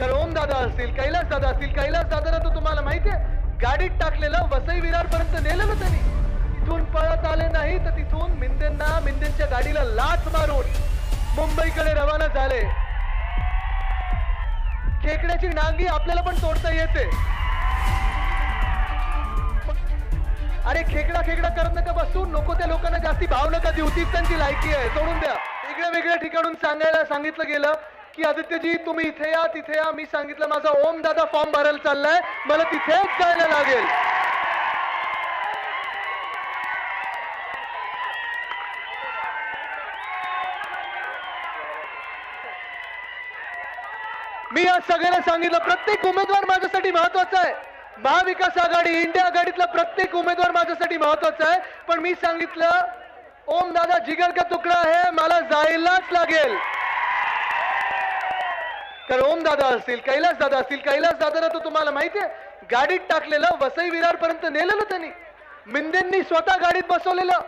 तर ओम दादा असतील कैलास दादा असतील कैलास दादाला तर तुम्हाला माहितीये गाडीत टाकलेलं वसई विरार पर्यंत नेलेलं त्यांनी. तिथून पळत आले नाही तर तिथून मिंदेंना मिंदेंच्या गाडीला लाच मारून मुंबईकडे रवाना झाले. खेकड्याची नांगी आपल्याला पण तोडता येते. अरे खेकडा खेकडा करत नका बसू नको त्या लोकांना जास्ती भाव नका देऊ तीच त्यांची लायकी आहे सोडून द्या. वेगळ्या वेगळ्या ठिकाणून सांगायला सांगितलं गेलं की आदित्यजी तुम्ही इथे या तिथे या. मी सांगितलं माझा ओम दादा फॉर्म भरायला चाललाय. मला तिथेच जायला लागेल. मी आज सगळ्यांना सांगितलं प्रत्येक उमेदवार माझ्यासाठी महत्त्वाचा आहे. महाविकास आघाडी इंडिया आघाडीतला प्रत्येक उमेदवार माझ्यासाठी महत्त्वाचा आहे. पण मी सांगितलं ओम दादा जिगर का तुकडा आहे मला जायलाच लागेल. तर ओम दादा असतील कैलास दादा असतील कैलास दादाला तर तुम्हाला माहितीये गाडीत टाकलेलं वसई विरार पर्यंत नेलेलं त्यांनी. मिंदेंनी स्वतः गाडीत बसवलेलं.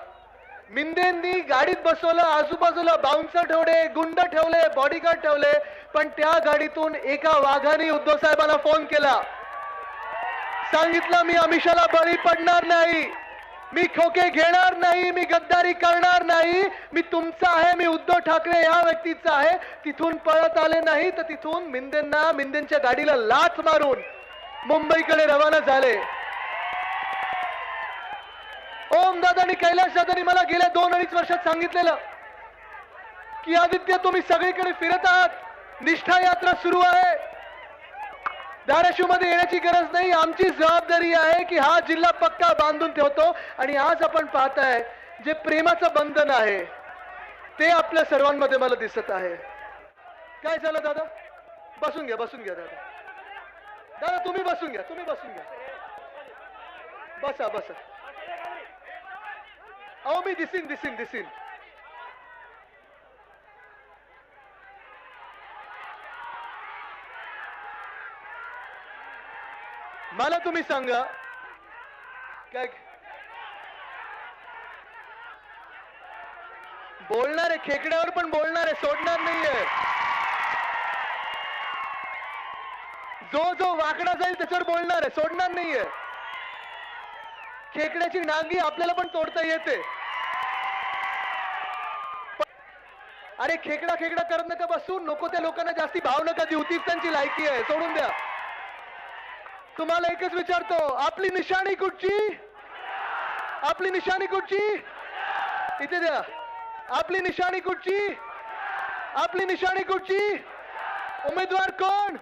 मिंदेंनी गाडीत बसवलं आजूबाजूला बाउन्सर ठेवले गुंड ठेवले बॉडीगार्ड ठेवले पण त्या गाडीतून एका वाघाने उद्धव साहेबांना फोन केला. सांगितलं मी अमिषाला बळी पडणार नाही. मी खोके घेणार नाही मी गद्दारी करणार नाही. मी तुमचा आहे मी उद्धव ठाकरे या व्यक्तीचा आहे. तिथून पळत आले नाही तर तिथून मिंदेंना मिंदेंच्या गाडीला लाच मारून मुंबईकडे रवाना झाले. ओम दादा कैलाश दादानी मला गेल्या दोन अडीच वर्षात सांगितलेलं की आदित्य तुम्ही सगळीकडे फिरत आहात. निष्ठा यात्रा सुरू आहे. धाराशिवमध्ये येण्याची गरज नाही. आमची जबाबदारी आहे की हा जिल्हा पक्का बांधून ठेवतो आणि आज आपण पाहताय जे प्रेमाचं बंधन आहे ते आपल्या सर्वांमध्ये मला दिसत आहे. काय झालं दादा? बसून घ्या बसून घ्या दादा. दादा तुम्ही बसून घ्या तुम्ही बसून घ्या. बसा बसा. अहो मी दिसीन दिसीन दिसीन. मला तुम्ही सांगा. काय? बोलणार आहे खेकड्यावर पण बोलणार आहे सोडणार नाहीये. जो जो वाकडा जाईल त्याच्यावर बोलणार आहे सोडणार नाहीये. खेकड्याची नांगी आपल्याला पण तोडता येते. अरे खेकडा खेकडा करत नका बसू. नको त्या लोकांना जास्ती भाव नका देऊ. तीच त्यांची लायकी आहे. सोडून द्या. तुम्हाला एकच विचारतो आपली निशाणी कुठची? आपली निशाणी कुठची? इथे द्या. आपली निशाणी कुठची? आपली निशाणी कुठची? उमेदवार कोण?